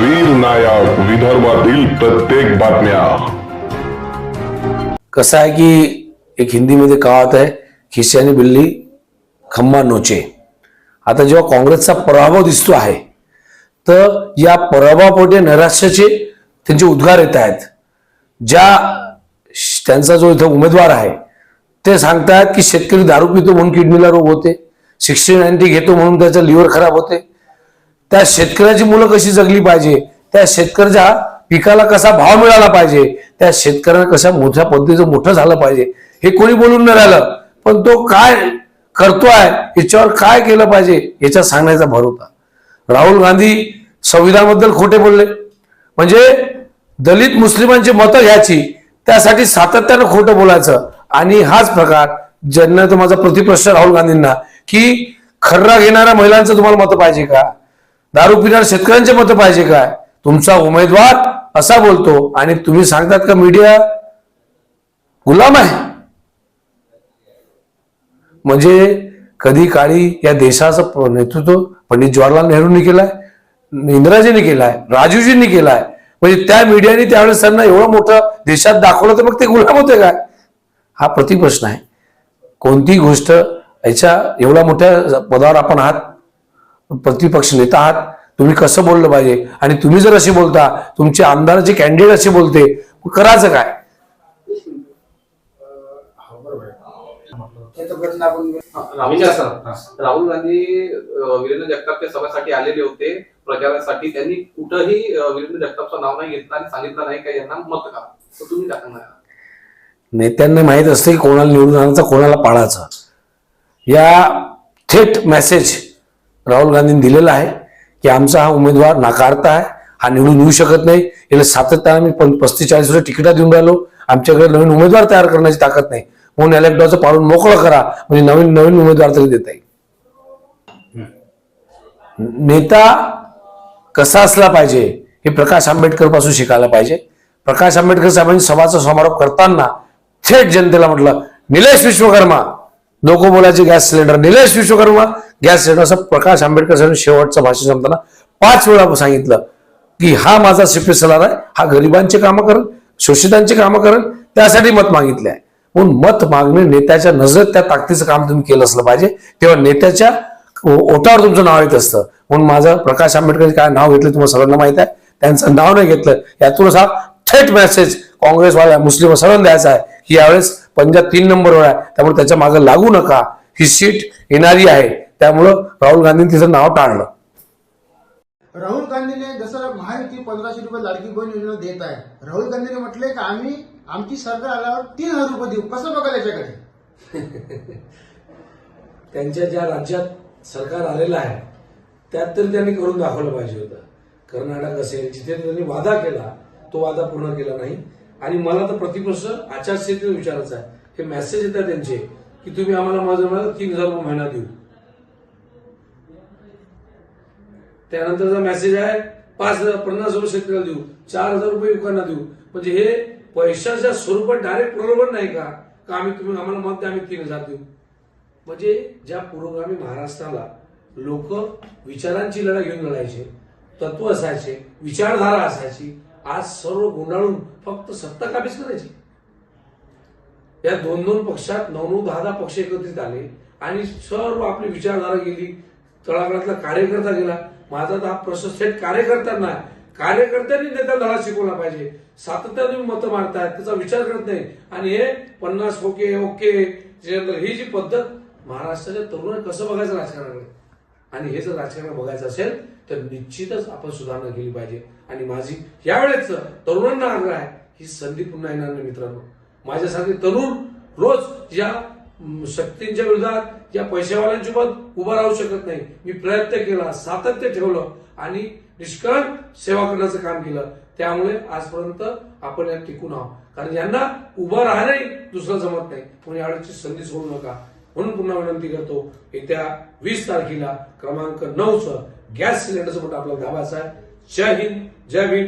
वीर नायक विदर्भातील प्रत्येक बातम्या. कसं आहे की एक हिंदीमध्ये कहावत आहे खिशाने बिल्ली खम्मा नोचे. आता जेव्हा काँग्रेसचा पराभव दिसतो आहे तर या पराभवापोटे नैराश्याचे त्यांचे उद्गार येत आहेत. ज्या त्यांचा जो इथं उमेदवार आहे ते सांगतायत की शेतकरी दारू पितो म्हणून किडनीला रोग होते शिक्षण नाईन्टी घेतो म्हणून त्याचं लिव्हर खराब होते. त्या शेतकऱ्याची मुलं कशी जगली पाहिजे? त्या शेतकऱ्याच्या पिकाला कसा भाव मिळाला पाहिजे? त्या शेतकऱ्याला कशा मोठ्या पद्धतीचं मोठं झालं पाहिजे? हे कोणी बोलून नाही राहिलं. पण तो काय करतोय याच्यावर काय केलं पाहिजे याचा सांगण्याचा भर होता. राहुल गांधी संविधानाबद्दल खोटे बोलले. म्हणजे दलित मुस्लिमांची मतं घ्यायची त्यासाठी सातत्यानं खोटं बोलायचं. आणि हाच प्रकार ज्यांना तो माझा प्रतिप्रश्न राहुल गांधींना की खर्रा घेणाऱ्या महिलांचं तुम्हाला मतं पाहिजे का? दारू पिणार शेतकऱ्यांचे मतं पाहिजे काय? तुमचा उमेदवार असा बोलतो आणि तुम्ही सांगतात का मीडिया गुलाम आहे? म्हणजे कधी काळी या देशाचं नेतृत्व पंडित जवाहरलाल नेहरूंनी केलाय इंदिराजींनी केलाय राजीवजींनी केलाय. म्हणजे त्या मीडियाने त्यावेळेस त्यांना एवढं मोठं देशात दाखवलं तर मग ते गुलाम होते काय? हा प्रतिप्रश्न आहे. कोणती गोष्ट याच्या एवढ्या मोठ्या पदावर आपण आहात प्रतिपक्ष नेता आहात तुम्ही कसं बोललं पाहिजे? आणि तुम्ही जर असे बोलता तुमचे आमदाराचे कॅन्डिडेट असे बोलते करायचं काय? राहुल राहुल गांधी वीरेंद्र जगतापच्या सभेसाठी आलेले होते. प्रचारासाठी त्यांनी कुठंही वीरेंद्र जगतापचं नाव नाही घेतलं आणि सांगितलं नाही का यांना मत करा तर तुम्ही सांगणार? नेत्यांना माहीत असते की कोणाला निवडून आणायचं कोणाला पाळायचं या थेट मेसेज राहुल गांधींनी दिलेला आहे की आमचा हा उमेदवार नाकारता आहे हा निवडून येऊ शकत नाही. याला सातत्याने आम्ही पण पस्तीस चाळीस वर्ष तिकिटा देऊन राहिलो. आमच्याकडे नवीन उमेदवार तयार करण्याची ताकद नाही. म्हणून इलेक्टॉचं पाळून मोकळं करा. म्हणजे नवीन नवीन उमेदवार तरी देता येईल. नेता कसा असला पाहिजे हे प्रकाश आंबेडकरपासून शिकायला पाहिजे. प्रकाश आंबेडकर साहेबांनी सभाचा समारोप करताना थेट जनतेला म्हटलं निलेश विश्वकर्मा. नको बोलायचे gas cylinder. Nilesh Vishwakarma gas cylinder असं प्रकाश आंबेडकर साहेबांनी शेवटचं भाषण संपताना पाच वेळा सांगितलं की हा माझा शिफे सलार आहे हा गरिबांचे कामं करेल शोषितांची कामं करेल त्यासाठी मत मागितले आहे. म्हणून मत मागणे नेत्याच्या नजरेत त्या ताकदीचं काम तुम्ही केलं असलं पाहिजे. तेव्हा नेत्याच्या ओटावर तुमचं नाव येत असतं. म्हणून माझं प्रकाश आंबेडकर काय नाव घेतलं तुम्हाला सगळ्यांना माहीत आहे. त्यांचं नाव नाही घेतलं. यातूनच हा थेट मेसेज काँग्रेसवाल्या मुस्लिम सर्वांना द्यायचा आहे की यावेळेस पंजाब तीन नंबरवर आहे. त्यामुळे त्याच्यामागे लागू नका. ही सीट येणारी आहे. त्यामुळं राहुल गांधींनी तिचं नाव टाळलं. राहुल गांधीने जसं महायुती पंधराशे रुपये लाडकी बहीण योजना देत आहे राहुल गांधीने म्हटले की आम्ही आमची सरकार आल्यावर तीन हजार रुपये देऊ. कसं बघायला याच्याकडे? त्यांच्या ज्या राज्यात सरकार आलेलं आहे त्यात तर त्यांनी करून दाखवलं पाहिजे होतं. कर्नाटक असेल जिथे त्यांनी वादा केला तो वादा पूर्ण केला नाही. आणि मला तर प्रतिप्रश्न आचारसंहितेत विचारायचा आहे. हे मेसेज येतात त्यांचे की तुम्ही आम्हाला माझं मला तीन हजार रुपये महिना देऊ. त्यानंतरचा मेसेज आहे पाच हजार पन्नास रुपये शेतकऱ्याला देऊ चार हजार रुपये युवकांना देऊ. म्हणजे हे पैशाच्या स्वरूपात डायरेक्ट प्रलोभन नाही का? का आम्ही तुम्ही आम्हाला मत द्या आम्ही तीन हजार देऊ. म्हणजे ज्या पुरोगामी महाराष्ट्राला लोक विचारांची लढा घेऊन लढायचे तत्व असायचे विचारधारा असायची आज सर्व गुंडाळून फक्त सत्ता काबीज करायची. या दोन दोन पक्षात नऊ नऊ दहा दहा पक्ष एकत्रित आले आणि सर्व आपली विचारधारा गेली तळागाळातला कार्यकर्ता गेला माझा तर हा प्रश्न थेट कार्यकर्त्यांना कार्यकर्त्यांनी नेत्या धडा शिकवला पाहिजे. सातत्याने मतं मारतायत त्याचा विचार करत नाही. आणि हे पन्नास ओके ओके त्याच्यानंतर ही जी पद्धत महाराष्ट्राच्या तरुणांना कसं बघायचं राजकारणाकडे आणि हे जर राजकारण बघायचं असेल तर निश्चितच आपण सुधारणा केली पाहिजे. आणि माझी यावेळेच तरुणांना आग्रह आहे ही संधी पुन्हा येणार नाही मित्रांनो. माझ्यासाठी तरुण रोज या शक्तींच्या विरोधात या पैशावाल्यांच्या सोबत उभा राहू शकत नाही. मी प्रयत्न केला सातत्य ठेवलं आणि निष्कळ सेवा करण्याचं काम केलं. त्यामुळे आजपर्यंत आपण यात टिकून आहोत. कारण यांना उभं राहणंही दुसरं जमत नाही. म्हणून यावेळेची संधी सोडू नका. म्हणून पुन्हा विनंती करतो येत्या वीस तारखेला क्रमांक नऊचं गॅस सिलेंडरचं मोठं आपल्याला दाबायचा आहे. जय हिंद जय भीम.